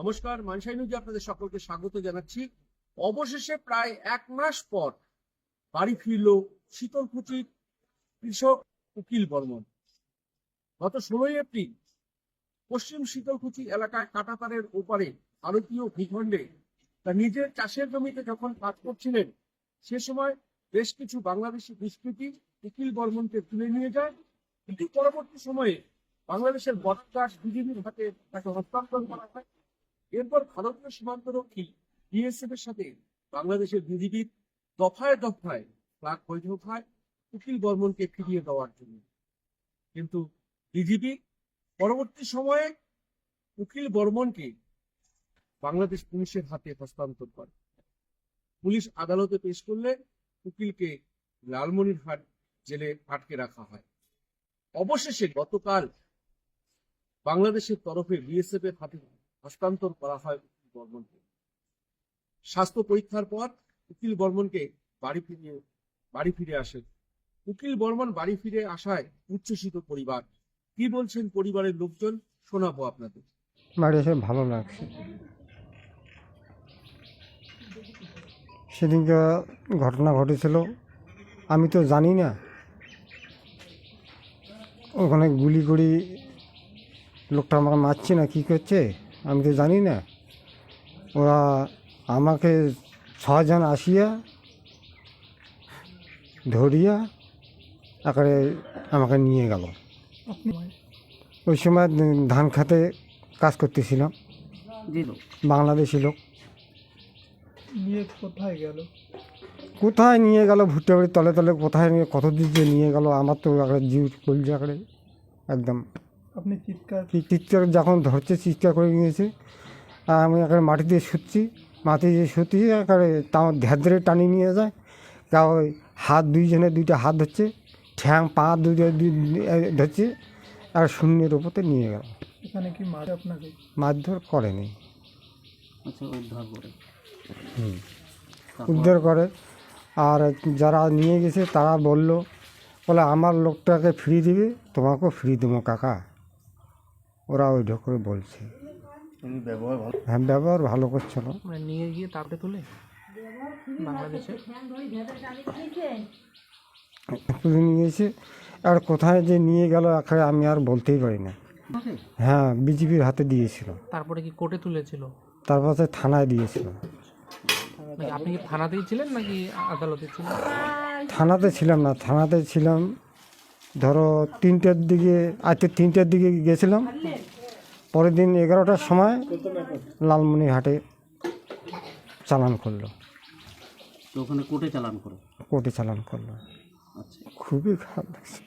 নমস্কার, মানসাই নিউজে আপনাদের সকলকে স্বাগত জানাচ্ছি। অবশেষে প্রায় এক মাস পর বাড়ি ফিরল শীতলকুচির কৃষক উকিল বর্মন। গত ষোলোই এপ্রিল পশ্চিম শীতলকুচি এলাকায় কাটাতারের ওপারে ভারতীয় ভূখণ্ডে তার নিজের চাষের জমিতে যখন কাজ করছিলেন, সে সময় বেশ কিছু বাংলাদেশি দুষ্কৃতী উকিল বর্মনকে তুলে নিয়ে যায়। কিন্তু পরবর্তী সময়ে বাংলাদেশের বটগাছ বিজেপির হাতে তাকে হস্তান্তর করা হয়। এরপর ভারতীয় সীমান্তরক্ষী বিএসএফ এর সাথে বাংলাদেশের বিজিবির দফায় দফায় প্রাক বৈঠক হয়, উকিল বর্মনকে ফিরিয়ে দেওয়ার জন্য। কিন্তু বিজিবি পরবর্তী সময়ে উকিল বর্মনকে বাংলাদেশ পুলিশের হাতে হস্তান্তর করে। পুলিশ আদালতে পেশ করলে উকিলকে লালমনিরহাট জেলে আটকে রাখা হয়। অবশেষে গতকাল বাংলাদেশের তরফে বিএসএফ এর হাতে হস্তান্তর করা হয় উকিল বর্মনকে। স্বাস্থ্য পরীক্ষার পর উকিল বর্মনকে বাড়ি ফিরিয়ে, বাড়ি ফিরে আসেন উকিল বর্মন বাড়ি ফিরে আসায় উচ্ছ্বসিত পরিবার। কি বলছেন পরিবারের লোকজন? শোনাবো আপনাদের। বাড়ি এসে ভালো লাগছে। সেদিনকে ঘটনা ঘটেছিল। আমি তো জানি না। ওখানে গুলি করি, লোকটা আমাকে মারছে না, কী করছে? আমি তো জানি না। ওরা আমাকে ছজন আসিয়া ধরিয়া একেবারে আমাকে নিয়ে গেল। ওই সময় ধান খাতে কাজ করতেছিলাম। বাংলাদেশি লোক। নিয়ে কোথায় গেল? কোথায় নিয়ে গেল ভুট্টা বাড়ির তলে তলে কোথায় নিয়ে কত দিক যে নিয়ে গেল? আমার তো একটা জিউ কলজা করে একদম আপনি চিৎকার চিৎকার যখন ধরছে চিৎকার করে নিয়েছে আর আমি একেবারে মাটি দিয়ে শুচ্ছি মাটি দিয়ে শুতিয়ে একেবারে তাও ধ্যার ধরে টানি নিয়ে যায়। তা ওই হাত দুইজনে দুইটা হাত ধরছে ঠ্যাং পা দুইটা দুই ধরছে আর শূন্যের ওপরতে নিয়ে গেল। এখানে কি মারে আপনাকে? মারধর করেনি। আচ্ছা উদ্ধার করে। হুম। উদ্ধার করে আর যারা নিয়ে গেছে তারা বলল বলে আমার লোকটাকে ফ্রি দিবে তোমাকেও ফ্রি দেবো কাকা। ওরা ওই ঢোকরে বলছে। ব্যবহার ভালো? হ্যাঁ ব্যবহার ভালো করছিল মানে নিয়ে গিয়ে তারপরে তুলে? বাংলাদেশে তুলে নিয়েছে আর কোথায় যে নিয়ে গেল একেবারে আমি আর বলতেই পারি না। হ্যাঁ বিজেপির হাতে দিয়েছিল। তারপরে কি কোর্টে তুলেছিল? তারপর সে থানায় দিয়েছিল। আপনি কি থানাতেই ছিলেন নাকি আদালতে ছিলেন? থানাতে ছিলাম না থানাতে ছিলাম ধরো তিনটের দিকে আজকে তিনটের দিকে গেছিলাম। পরের দিন এগারোটার সময় লালমনিরহাটে চালান করল। তো ওখানে কোর্টে চালান করো? কোর্টে চালান করল। আচ্ছা। খুবই খারাপ লাগছে।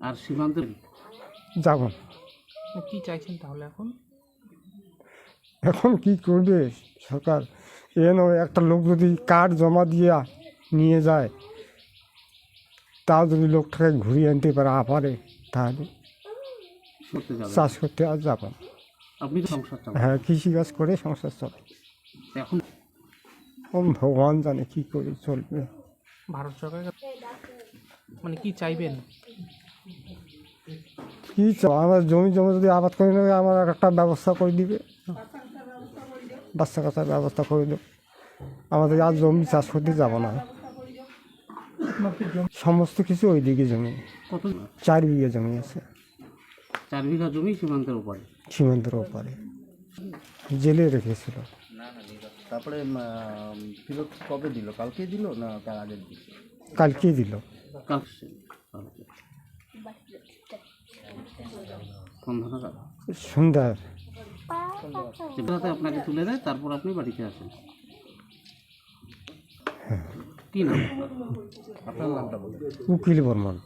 আর সীমান্তে? যাব। কি চাইছেন তাহলে এখন? এখন কি করবে? সরকার এন একটা লোক যদি কার্ড জমা দিয়ে নিয়ে যায় তাও যদি লোকটাকে ঘুরিয়ে আনতে পারে আপারে। তাহলে চাষ করতে আর যাব আপনি হ্যাঁ কৃষিকাজ করে সংসার চলে এখন ও ভগবান জানে কি করে চলবে। ভারত সরকার মানে কি চাইবেন? কি আমার জমি জমি যদি আবাদ করে নেবে আমার একটা ব্যবস্থা করে দিবে। বাচ্চা কাচ্চার ব্যবস্থা করে দেবে। আমাদের আর জমি চাষ করতে যাব না। সমস্ত কিছু ওই দিকে জমি। কত চার বিঘা জমি আছে। চার বিঘা জমি সীমান্তের উপরে সীমান্তের ওপারে। জেলে রেখেছিল। তারপরে ফেরত কবে দিল? কালকে দিল না তার আগের দিন কালকেই দিল। সন্ধ্যার আপনাকে তুলে দেয় তারপর আপনি বাড়িতে আসেন। কি নাম আপনার? নামটা বলে উকিল বর্মন